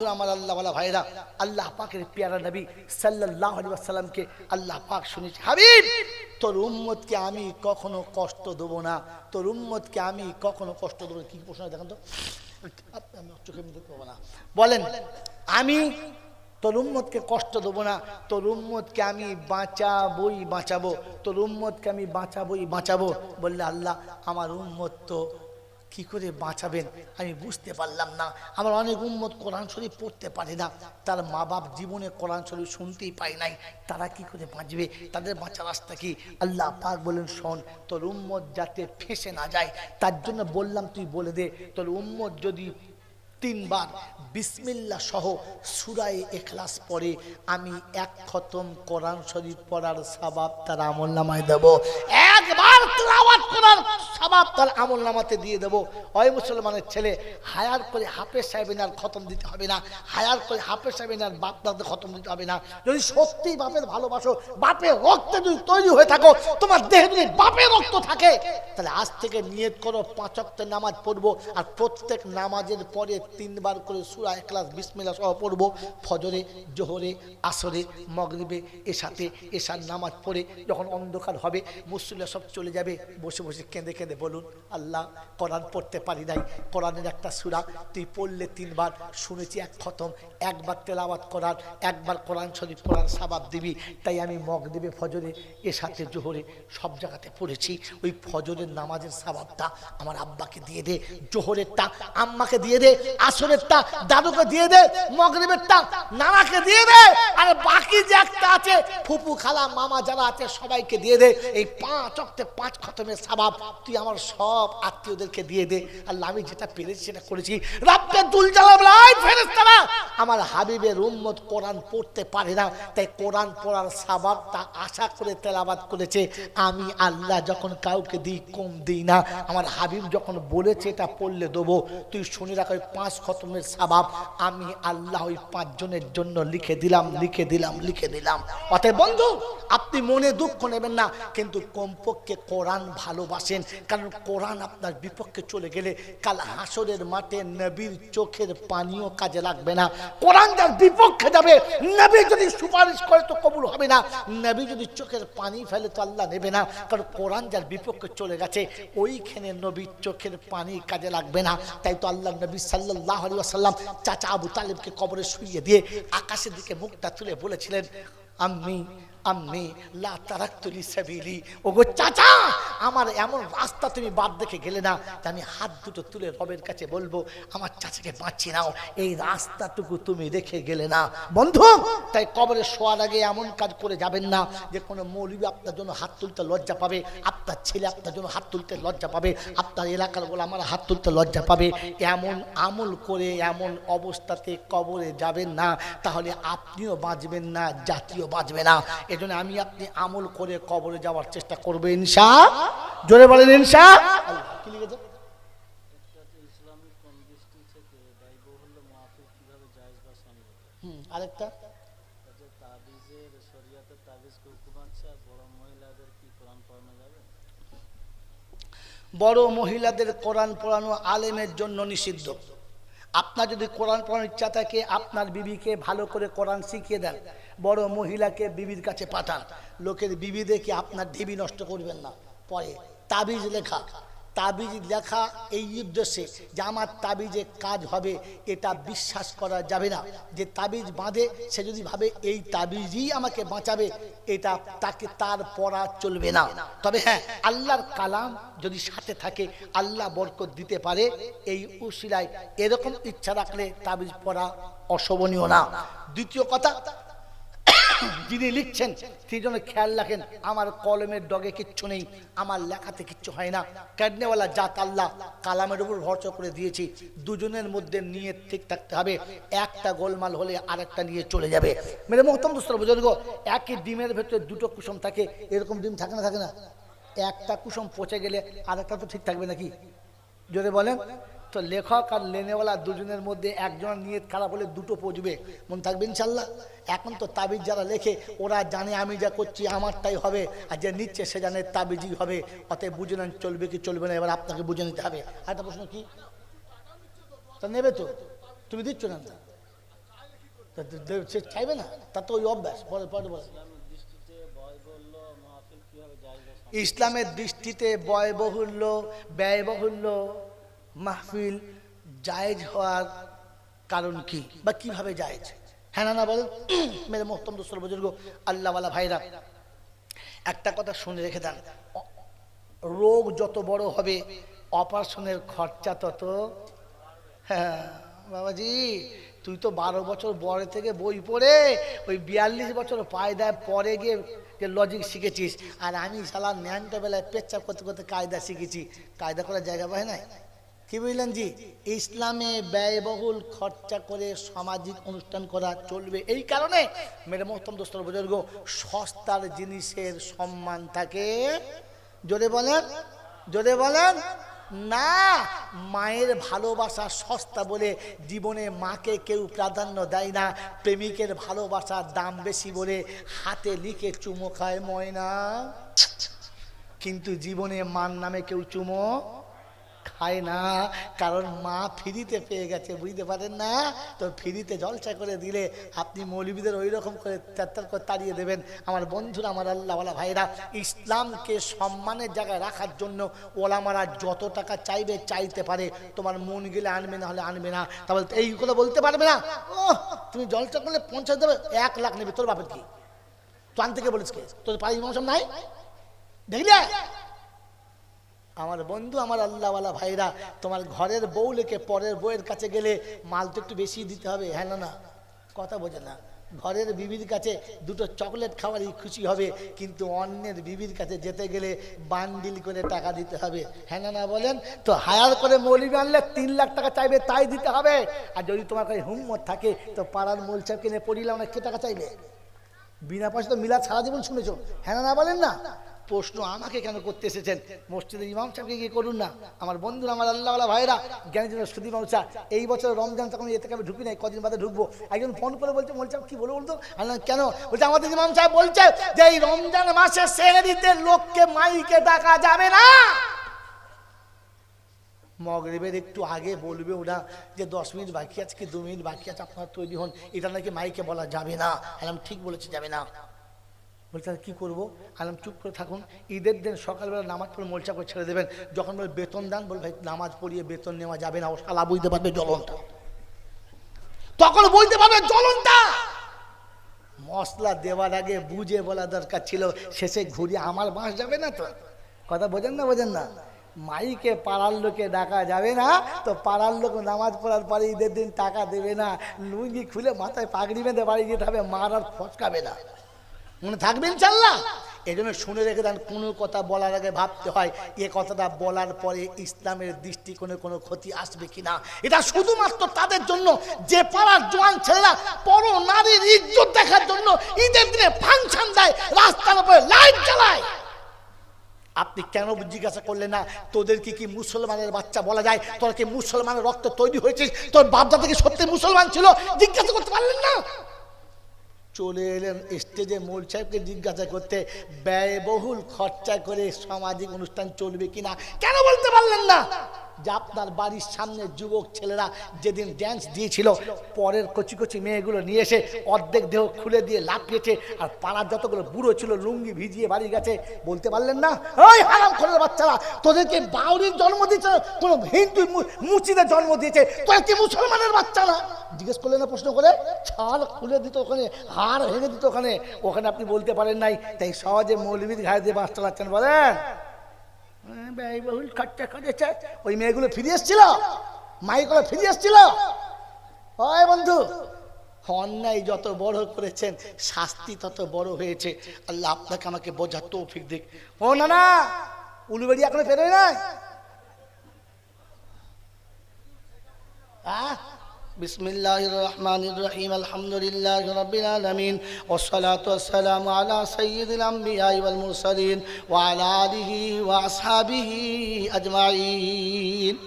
আমার আল্লাহ বলা ভাইরা, আল্লাহ পাকের পেয়ারা নবী আল্লাহ পাক শুনেছি। হাবিব, তোর উম্মতকে আমি কখনো কষ্ট দেবো না। তোর উম্মতকে আমি কখনো কষ্ট দেবো না। কি প্রশ্ন দেখেন তো? চোখে দেখতে পাবো না। বলেন, আমি তোর উম্মতকে কষ্ট দেবো না। তোর উম্মতকে আমি বাঁচাবই বাঁচাবো। তোর উম্মতকে আমি বাঁচাবই বাঁচাবো। বললে আল্লাহ, আমার উম্মত তো কি করে বাঁচাবেন? আমি বুঝতে পারলাম না। আমার অনেক উম্মত কোরআন শরীফ পড়তে পারে না। তার মা বাপ জীবনে কোরআন শরীফ শুনতেই পায় নাই। তারা কি করে বাঁচবে? তাদের বাঁচার রাস্তা কি? আল্লাহ পাক বলেন, শোন, তোর উম্মত যাতে ফেসে না যায়, তার জন্য বললাম, তুই বলে দে, তোর উম্মত যদি তিনবার বিসমিল্লা সহ সুরায় এখলাস পরে আমি এক খতম কোরআন শরীফ পড়ার সাবাব তার আমল নামায় দেব। একবার তেলাওয়াত করার সাবাব তার আমল নামাতে দিয়ে দেব। ওই মুসলমানের ছেলে হায়ার করে হাফেজ সাহেবের আর খতম দিতে হবে না। হায়ার করে হাফেজ সাহেবের আর বাপ দাদা খতম দিতে হবে না। যদি সত্যি বাপের ভালোবাসো, বাপের রক্তে যদি তৈরি হয়ে থাকো, তোমার দেহে যদি বাপের রক্ত থাকে, তাহলে আজ থেকে নিয়ত করো, পাঁচ ওয়াক্তের নামাজ পড়ব আর প্রত্যেক নামাজের পরে তিনবার করে সুরা একলাস বিসমিল্লা সহ পড়ব। ফজরে, জোহরে, আসরে, মগরিবে, এসাতে, এসার নামাজ পড়ে যখন অন্ধকার হবে, মুসল্লা সব চলে যাবে, বসে বসে কেঁদে কেঁদে বলুন, আল্লাহ কোরআন পড়তে পারি নাই। কোরআনের একটা সুরা তুই পড়লে তিনবার শুনেছি এক খতম, একবার তেলাওয়াত করার, একবার কোরআন শরীফ পড়ার সাবাব দিবি। তাই আমি মগরিবে, ফজরে এসাতে জোহরে সব জায়গাতে পড়েছি। ওই ফজরের নামাজের সাবাবটা আমার আব্বাকে দিয়ে দে, জোহরেরটা আম্মাকে দিয়ে দে, আসরেরটা দাদুকে দিয়ে দে, মগরিবেরটা নানাকে দিয়ে দে, আর বাকি যে একটা আছে, ফুপু, খালা, মামা যারা আছে সবাইকে দিয়ে দে। এই পাঁচ অক্টে পাঁচ খতমের সাবাব তুই আমার সব আত্মীয়দেরকে দিয়ে দে। আল্লাহ, আমি যেটা পেরেছি সেটা করেছি। রাব্বে দুল জালাম ফেরেস্তারা আমার হাবিবের উম্মত কোরআন পড়তে পারে না, তাই কোরআন পড়ার সাবাবটা আশা করে তেলাবাদ করেছে। আমি আল্লাহ যখন কাউকে দিই, কম দিই না। আমার হাবিব যখন বলেছে, এটা পড়লে দেবো। তুই শুনে রাখ, ওই পাঁচ খতমের সাবাব আমি আল্লাহ ওই পাঁচজনের জন্য লিখে দিলাম লিখে দিলাম লিখে দিলাম। অতএব বন্ধু, আপনি মনে দুঃখ নেবেন না, কিন্তু কমপক্ষে কোরআন ভালোবাসেন। কারণ কোরআন আপনার বিপক্ষে চলে গেলে কাল হাসরের মাঠে নবীর চোখের পানিও কাজে লাগবে না। কোরআন যার বিপক্ষে যাবে, নবী যদি সুপারিশ করে তো কবুল হবে না। নবী যদি চোখের পানি ফেলে তো আল্লাহ নেবে না। কারণ কোরআন যার বিপক্ষে চলে গেছে, ওইখানে নবীর চোখের পানি কাজে লাগবে না। তাই তো আল্লাহ নবী সাল্লাহ আলী আসাল্লাম চাচা আবু তালিবকে কবরে শুইয়ে দিয়ে আকাশের দিকে মুখটা তুলে বলেছিলেন আমি আমি লা তারাক্তুলি সাবিলি ওগো চাচা, আমার এমন রাস্তা তুমি বাদ দেখে গেলে না আমি হাত দুটো তুলে রবের কাছে বলব, আমার চাচাকে বাঁচিয়ে নাও। এই রাস্তাটুকু তুমি রেখে গেলে না। বন্ধু, তাই কবরে শোয়ার আগে এমন কাজ করে যাবেন না, যে কোনো মৌলবী আপনার জন্য হাত তুলতে লজ্জা পাবে, আপনার ছেলে আপনার জন্য হাত তুলতে লজ্জা পাবে, আপনার এলাকার বলে আমার হাত তুলতে লজ্জা পাবে। এমন আমল করে, এমন অবস্থাতে কবরে যাবেন না, তাহলে আপনিও বাঁচবেন না জাতীয় বাঁচবে না। এজন্য আমি আপনি আমল করে কবরে যাওয়ার চেষ্টা করব ইনশা। জোরে বলেন ইনশা। আরেকটা। বড় মহিলাদের কোরআন পড়ানো আলেমের জন্য নিষিদ্ধ। আপনার যদি কোরআন পড়ানোর ইচ্ছা থাকে, আপনার বিবিকে ভালো করে কোরআন শিখিয়ে দেন। বড় মহিলাকে বিবির কাছে পাঠান। লোকের বিবি দেখে আপনার ঢিবি নষ্ট করবেন না। পরে তাবিজ লেখা। তাবিজ লেখা এই উদ্দেশ্যে যে আমার তাবিজে কাজ হবে, এটা বিশ্বাস করা যাবে না। যে তাবিজ বাঁধে, সে যদি ভাবে এই তাবিজই আমাকে বাঁচাবে, এটা তাকে তার পড়া চলবে না। তবে হ্যাঁ আল্লাহর কালাম যদি সাথে থাকে, আল্লাহ বরকত দিতে পারে, এই উশিলায় এরকম ইচ্ছা রাখলে তাবিজ পড়া অশোভনীয় না। দ্বিতীয় কথা যিনি লিখছেন সেই জন্য খেয়াল রাখেন, আমার কলমের ডগে কিচ্ছু নেই, আমার লেখাতে কিচ্ছু হয় না। ক্যাডনেওয়ালা জাত আল্লাহ, কালামের উপর ভরসা করে দিয়েছি। দুজনের মধ্যে নিয়ে ঠিক থাকতে হবে। একটা গোলমাল হলে আরেকটা নিয়ে চলে যাবে। মেরে মোহতম দুস্তর বুঝলগো একই ডিমের ভেতরে দুটো কুসুম থাকে, এরকম ডিম থাকে না থাকে না? একটা কুসুম পচে গেলে আরেকটা তো ঠিক থাকবে নাকি? যদি বলেন। তো লেখক আর লেনেওয়ালা দুজনের মধ্যে একজনের নিয়ত খারাপ হলে দুটো পচবে। মন থাকবে ইনশাল্লাহ এখন তো তাবিজ যারা লেখে, ওরা জানে আমি যা করছি, আমারটাই হবে। আর যে নিচ্ছে সে জানে তাবিজই হবে। অতএব বুঝে নেন, চলবে কি চলবে না, এবার আপনাকে বুঝে নিতে হবে। আর একটা প্রশ্ন কি? তা নেবে তো। তুমি দিচ্ছ না তা? সে চাইবে না? তার তো ওই অভ্যাস। পরে পরে বলে। ইসলামের দৃষ্টিতে ব্যয়বহুল্য ব্যয়বহুল্য মাহফিল জায়েজ হওয়ার কারণ কি বা কীভাবে জায়েজ? হ্যাঁ না বলেন। মেরে মোহতম দোস্তর বুজুর্গ, আল্লাহওয়ালা ভাইরা। একটা কথা শুনে রেখে দেন। রোগ যত বড় হবে, অপারেশনের খরচা তত হ্যাঁ বাবাজি, তুই তো বারো বছর বড় থেকে বই পড়ে, ওই বিয়াল্লিশ বছর পায়দায় পরে গিয়ে যে লজিক শিখেছিস। আর আমি সালা ন্যানটা বেলায় পেচ্ছাপ করতে করতে কায়দা শিখেছি। কায়দা করার জায়গা পায় না কি বুঝলেন জি? ইসলামে ব্যয়বহুল খরচা করে সামাজিক অনুষ্ঠান করা চলবে। এই কারণে, মেরে মোহতম দোস্তর বুজুর্গ, সস্তার জিনিসের সম্মান থাকে। জোরে বলেন জোরে বলেন, না, মায়ের ভালোবাসা সস্তা বলে জীবনে মাকে কেউ প্রাধান্য দেয় না। প্রেমিকের ভালোবাসার দাম বেশি বলে হাতে লিখে চুমো খায় ময়না। কিন্তু জীবনে মার নামে কেউ চুমো খায় না। কারণ মা ফ্রিতে পেয়ে গেছে, বুঝতে পারেন না? তো ফ্রিতে জলসা করে দিলে আপনি মৌলবীদের ওই রকম করে চাত্তার করে তাড়িয়ে দেবেন। আমার বন্ধুরা, আমার আল্লাহওয়ালা ভাইরা ইসলামকে সম্মানের জায়গায় রাখার জন্য ওলামারা যত টাকা চাইবে, চাইতে পারে। তোমার মন গেলে আনবে, না হলে আনবে না। তাহলে এই কথা বলতে পারবে না? ও তুমি জলসা করলে পঞ্চাশ দেবে, এক লাখ নেবে। তোর বাপের কি? তো আন থেকে বলিস কে তোর পাড়ি মৌসুম নাই? দেখলে? আমার বন্ধু, আমার আল্লাহওয়ালা ভাইরা, তোমার ঘরের বউ লেকে পরের বউয়ের কাছে গেলে মাল তো একটু বেশি দিতে হবে হ্যাঁ না না? কথা বোঝে না। ঘরের বিবির কাছে দুটো চকলেট খাওয়ারই খুশি হবে, কিন্তু অন্যের বিবির কাছে যেতে গেলে বান্ডিল করে টাকা দিতে হবে হ্যাঁ না বলেন? তো হায়ার করে মৌলিবি আনলে তিন লাখ টাকা চাইবে, তাই দিতে হবে। আর যদি তোমার কাছে হুম্মত থাকে, তো পাড়ার মোলচাপ কিনে পড়িলাম না কে টাকা চাইবে। বিনা পয়সা তো মিলা সারা জীবন শুনেছ হ্যাঁ না বলেন না? প্রশ্ন আমাকে কেন করতে এসেছেন? মসজিদের ইমাম সাহেবকে গিয়ে করুন না। আমার বন্ধুরা, আমার আল্লাহওয়ালা ভাইরা জ্ঞানী জন সুদী মানুষা। এই বছর রমজান, তখন এতে আমি ঢুকি নাই, কদিন বাদে ঢুকবো। একজন ফোন করে বলছে বলছে কি বলে বলতো কেন? বলছে, আমাদের ইমাম সাহেব বলছে যে এই রমজান মাসে সেহরিতে লোককে মাইকে ডাকা যাবে না। মগরিবের একটু আগে বলবে ওরা যে দশ মিনিট বাকি আছে, কি দু মিনিট বাকি আছে, আপনার তৈরি হন। এটা নাকি মাইকে বলা যাবে না। আলাম ঠিক বলেছে, যাবে না। বলছে কি করব? আলাম, চুপ করে থাকুন। ঈদের দিন সকালবেলা নামাজ পড়ে মোলচা করে ছেড়ে দেবেন। যখন বলে, বেতন দান? বল, ভাই, নামাজ পড়িয়ে বেতন নেওয়া যাবে না। ও শালা বুঝতে পারবে জ্বলনটা। তখন বুঝতে পারবে জ্বলনটা। মশলা দেওয়ার আগে বুঝে বলা দরকার ছিল, শেষে ঘুরিয়ে আমার বাঁশ যাবে না তো? কথা বোঝেন না বোঝেন না? মাইকে পাড়ার লোকে ডাকা যাবে না, তো পাড়ার লোক নামাজ পড়ার পরে ঈদের দিন টাকা দেবে না। লুঙ্গি খুলে মাথায় পাগড়ি বেঁধে বাড়ি যেতে হবে, মার আর ফসকাবে না। মনে থাকবেন চাল্লা এই জন্য শুনে রেখে দেন, কোনো কথা বলার আগে ভাবতে হয়, এ কথাটা বলার পরে ইসলামের দৃষ্টিকোণে কোনো ক্ষতি আসবে কিনা। এটা শুধুমাত্র তাদের জন্য, যে পাড়ার জোয়ান ছেলেরা পর নারীর ইজ্জত দেখার জন্য ঈদের দিনে ফাংশন দেয়, রাস্তার উপরে লাইট জ্বালায়। আপনি কেন জিজ্ঞাসা করলেন না, তোদের কি কি মুসলমানের বাচ্চা বলা যায়? তোর কি মুসলমানের রক্ত তৈরি হয়েছিস তোর বাপদা থেকে সত্যি মুসলমান ছিল? জিজ্ঞাসা করতে পারলেন না। চলে এলেন স্টেজে মূল সাহেবকে জিজ্ঞাসা করতে, ব্যয়বহুল খরচা করে সামাজিক অনুষ্ঠান চলবে কিনা? কেন বলতে পারলেন না? যে আপনার বাড়ির সামনে যুবক ছেলেরা যেদিন ড্যান্স দিয়েছিল, পরের কচি কচি মেয়েগুলো নিয়ে এসে অর্ধেক দেহ খুলে দিয়ে লাফিয়েছে, আর পাড়ার যতগুলো বুড়ো ছিল লুঙ্গি ভিজিয়ে বাড়ি গেছে বলতে পারলেন না ওই হারাম খোলের বাচ্চারা, তোদেরকে বাউরির জন্ম দিয়েছে, কোনো হিন্দু মুচিদের জন্ম দিয়েছে, তোরা কি মুসলমানের বাচ্চা না জিজ্ঞেস করলেন না প্রশ্ন করে, ছাল খুলে দিত ওখানে, হাড় ভেঙে দিত ওখানে ওখানে আপনি বলতে পারেন নাই, তাই সহজে মৌলবীর ঘাড়ে দিয়ে চালাচ্ছেন বলেন। ব্যয়বহুল খরচা করেছে ওই মেয়েগুলো ফিরে এসছিল মাইগুলো ফিরে এসছিল। হয় বন্ধু, অন্যায় যত বড় করেছেন, শাস্তি তত বড় হয়েছে। আল্লাহ আপনাকে আমাকে বোঝার তৌফিক দিক। ও না না উলুবেড়ি এখনও ফেরে নাই? আহ? بسم الله الرحمن الرحيم الحمد لله رب العالمين والصلاة والسلام على سيد الأنبياء والمرسلين وعلى آله وأصحابه أجمعين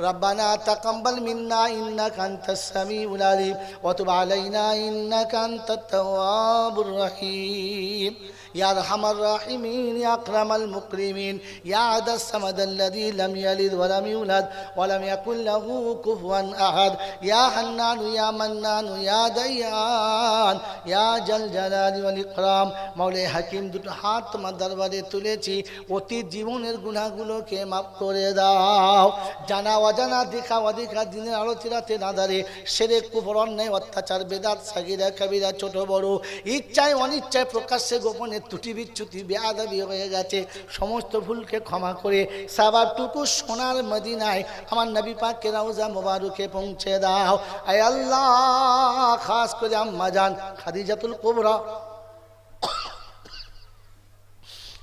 ربنا تقبل منا إنك أنت السميع العليم وتب علينا إنك أنت التواب الرحيم ইয়ার হামার রাহিমিন ইয়াকরাম মুকরিমিন ইয়াদ সামাদ আল্লাযী লাম ইয়ালিদ ওয়া লাম ইউলাদ ওয়া লাম ইয়াকুল লাহু কুফুয়ান আহাদ। ইয়া হান্নান, ইয়া মান্নান, ইয়া দাইয়ান, ইয়া জাল জালালি ওয়াল ইকরাম। মাওলানা হাকিম, দুটো হাত তোমার দরবারে তুলেছি। অতীত জীবনের গুনাহগুলোকে মাফ করে দাও। জানা অজানা, দেখা অধিকা দিনের আলো চিরাতে না দাঁড়ে সেরে কুফর, অন্যায়, অত্যাচার, বেদাত, সাগিরা, কাবিরা, ছোট বড়, ইচ্ছায় অনিচ্ছায় প্রকাশ্যে গোপনে ত্রুটি বিচ্যুতি বেয়াদাবি হয়ে গেছে। সমস্ত ভুলকে ক্ষমা করে সাবারটুকু সোনার মদিনায় আমার নবী পাককে রাউজা মোবারুকে পৌঁছে দাও। আয় আল্লাহ, খাস করে আম্মা যান খাদিজাতুল কোবরা।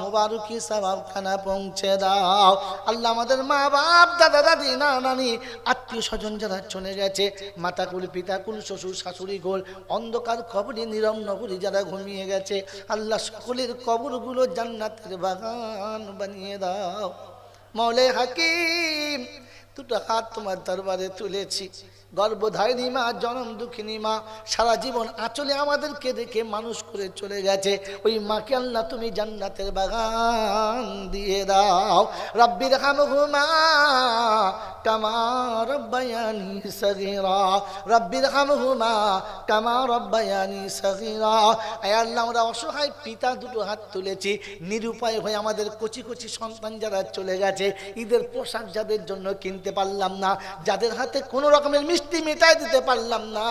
মুবারকি সওয়াবখানা পৌঁছে দাও। আল্লাহ আমাদের মা বাপ দাদা দাদি না নানি আত্মীয় স্বজন যারা চলে গেছে মাতা কুল পিতা কুল শ্বশুর, শাশুড়ি গোল, অন্ধকার কবরে নিরম নগরী যারা ঘুমিয়ে গেছে, আল্লাহ সকলের কবরগুলো জান্নাতের বাগান বানিয়ে দাও। মৌলে হাকিম, দুটো হাত তোমার দরবারে তুলেছি। গর্ভধারিণী মা, জনম দুঃখিনী মা, সারা জীবন আঁচলে আমাদেরকে দেখে মানুষ করে চলে গেছে। ওই মাকে আল্লাহ তুমি জান্নাতের বাগান দিয়ে দাও। রব্বির হামহুমা কামা রব্বায়ানি সগীরা। রব্বির হামহুমা কামা রব্বায়ানি সগীরা। আয় আল্লাহ, আমরা অসহায় পিতা দুটো হাত তুলেছি। নিরুপায় হয়ে আমাদের কচি কচি সন্তান যারা চলে গেছে, ঈদের পোশাক যাদের জন্য কিনতে পারলাম না, যাদের হাতে কোনো রকমের মিষ্টি মেটাই দিতে পারলাম না।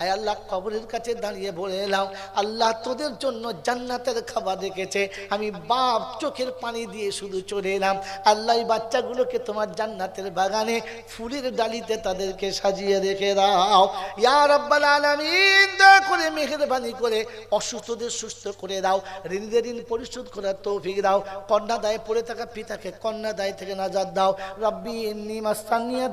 আয় আল্লাহ, কবরের কাছে দাঁড়িয়ে বলে এলাম, আল্লাহ তোদের জন্য জান্নাতের খাবার রেখেছে। আমি বাপ চোখের পানি দিয়ে শুধু চলে এলাম। আল্লাহ বাচ্চাগুলোকে তোমার জান্নাতের বাগানে ফুলের ডালিতে তাদেরকে সাজিয়ে রেখে দাও। ইয়ার আব্বাল আলামিন, দয়া করে মেহেরবানি করে অসুস্থদের সুস্থ করে দাও। ঋণীদের ঋণ পরিশোধ করার তৌফিক দাও। কন্যা দায়ে পড়ে থাকা পিতাকে কন্যা দায় থেকে নাজাদ দাও। রব্বি ইন্নি মাস্তানিয়া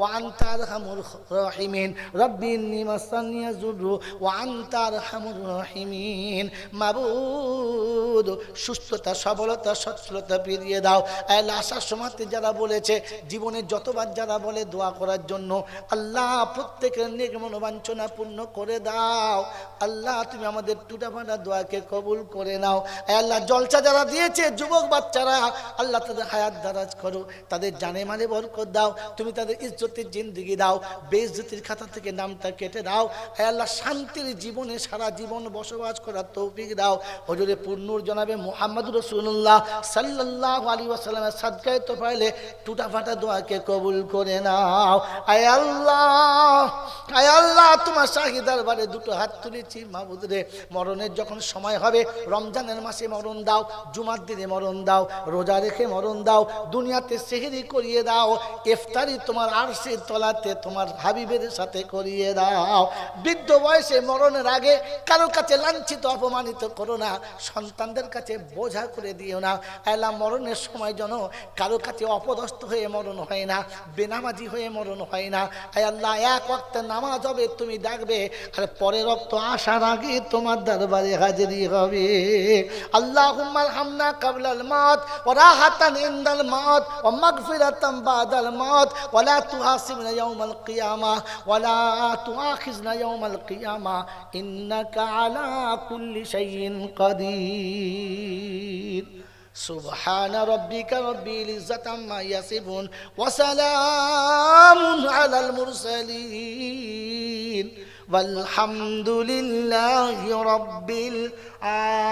ও আন্তার হামুর রহিমিন রব্বি ইন্নি মাস্তানিয়া দুরু ও আন্তার হামুর রহিমিন মাবুদ সুস্থতা সবলতা সচ্ছলতা ফিরিয়ে দাও আল্লাহ আসার সময়তে যারা বলেছে জীবনে যতবার যারা বলে দোয়া করার জন্য আল্লাহ প্রত্যেকের নেক মনোবাঞ্ছনা পূর্ণ করে দাও আল্লাহ তুমি আমাদের টুটা ফাটা দোয়াকে কবুল করে নাও আল্লাহ জলসা যারা দিয়েছে যুবক বাচ্চারা আল্লাহ তাদের হায়াত দারাজ করো তাদের জানে মানে বরকত দাও তুমি তাদের ইজ্জতের জিন্দিগি দাও বেইজ্জতির খাতা থেকে নামটা কেটে দাও। আল্লাহ, শান্তির জীবনে সারা জীবন বসবাস করার তৌফিক দাও। হজরে পূর্ণুর জনাবে মোহাম্মদ রসুল্লাহ সাল্লাহ আলী ওয়াসাল্লামের সাদকায় তো পাইলে টুটা ফাটা দোয়াকে কবুল করে নাও। আয় আল্লাহ আয় আল্লাহ, তোমার শাহি দরবারে দুটো হাত তুলেছি মাহবুদরে মরণের যখন সময় হবে, রমজানের মাসে মরণ দাও, জুমার দিনে মরণ দাও, রোজা রেখে মরণ দাও, দুনিয়াতে সেহেরি করিয়ে দাও। ইফতারি তোমার আরশে তলাতে তোমার হাবিবের সাথে করিয়ে দাও। বৃদ্ধ বয়সে মরণের আগে কারও কাছে লাঞ্ছিত, অপমানিত করো না। সন্তানদের কাছে বোঝা করে দিও না। আল্লাহ মরণের সময় যেন কারও কাছে অপদস্থ হয়ে মরণ হয় না, বেনামাজি হয়ে মরণ হয় না। আল্লাহ, এক ওয়াক্ত নামাজ হবে, তুমি ডাকবে, আর পরে রক্ত আসার আগে তোমার দরবারে হাজিরি হবে। আল্লাহ হামনা কাবলাল মত ও রাহাতান ইন্দাল মত ও মাগফিরাতাম বাদাল মত ওলা তুহাসিবনা ইয়াউমাল القيامة ولا تؤاخذنا يوم القيامة إنك على كل شيء قدير. سبحان ربك رب العزة عما يصفون وسلام على المرسلين. والحمد لله رب العالمين.